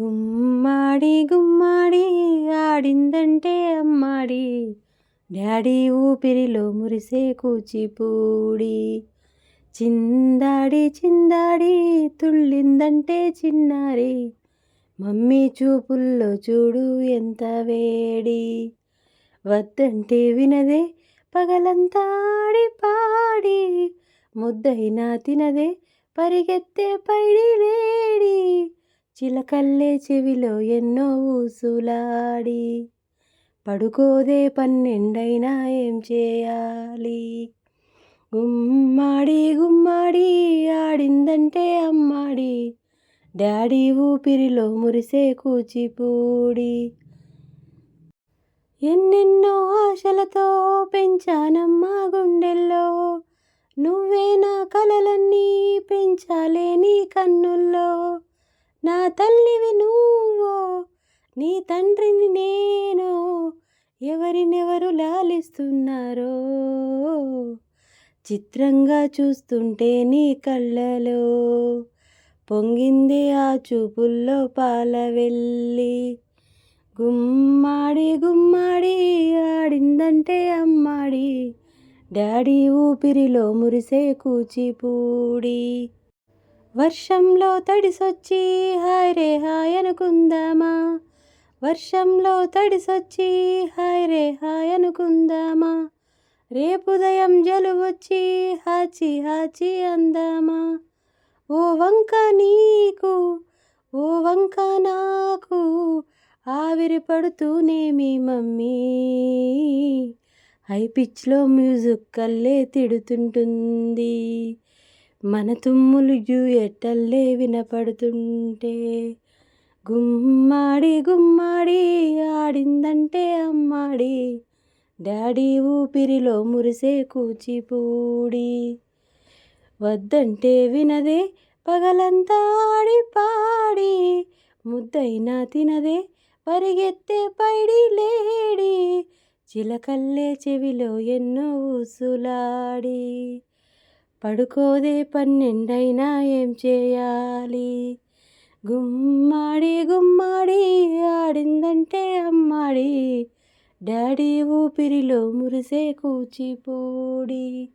గుమ్మాడి గుమ్మాడి ఆడిందంటే అమ్మాడి. డాడీ ఊపిరిలో మురిసే కూచిపూడి. చిందాడి చిందాడి తుళ్ళిందంటే చిన్నారి. మమ్మీ చూపుల్లో చూడు ఎంత వేడి. వద్దంటే వినదే పగలంతాడి పాడి. ముద్దైనా తినదే పరిగెత్తే పైడి లేడి. చిలకల్లే చెవిలో ఎన్నో ఊసులాడి. పడుకోదే పన్నెండైనా ఏం చేయాలి? గుమ్మాడి గుమ్మాడి ఆడిందంటే అమ్మాడి. డాడీ ఊపిరిలో మురిసే కూచిపూడి. ఎన్నెన్నో ఆశలతో పెంచానమ్మా గుండెల్లో. నువ్వే నా కలలన్నీ పెంచాలే నీ కన్నుల్లో. నా తల్లివి నువ్వో నీ తండ్రిని నేను ఎవరినెవరు లాలిస్తున్నారో. చిత్రంగా చూస్తుంటే నీ కళ్ళలో పొంగింది ఆ చూపుల్లో పాల వెళ్ళి గుమ్మాడి గుమ్మాడి ఆడిందంటే అమ్మాడి. డాడీ ఊపిరిలో మురిసే కూచిపూడి. వర్షంలో తడిసొచ్చి హాయ్ రే హాయ్ అనుకుందామా? వర్షంలో తడిసొచ్చి హాయ్ రే హాయ్ అనుకుందామా? రేపుదయం జలుబొచ్చి హాచి హాచి అందామా? ఓ వంక నీకు ఓ వంక నాకు ఆవిరి పడుతూనేమి మమ్మీ. హై పిచ్లో మ్యూజిక్ కల్లే తిడుతుంటుంది. మన తుమ్ములు ఎట్టల్లే వినపడుతుంటే గుమ్మాడి గుమ్మాడి ఆడిందంటే అమ్మాడి. డాడీ ఊపిరిలో మురిసే కూచిపూడి. వద్దంటే వినదే పగలంతా ఆడి పాడి. ముద్దైనా తినదే పరిగెత్తే పైడి లేడి. చిలకల్లే చెవిలో ఎన్నో ఊసులాడి. పడుకోదే పన్నెండైనా ఏం చేయాలి? గుమ్మాడి గుమ్మాడి ఆడిందంటే అమ్మాడి. డాడీ ఊపిరిలో మురిసే కూచిపూడి.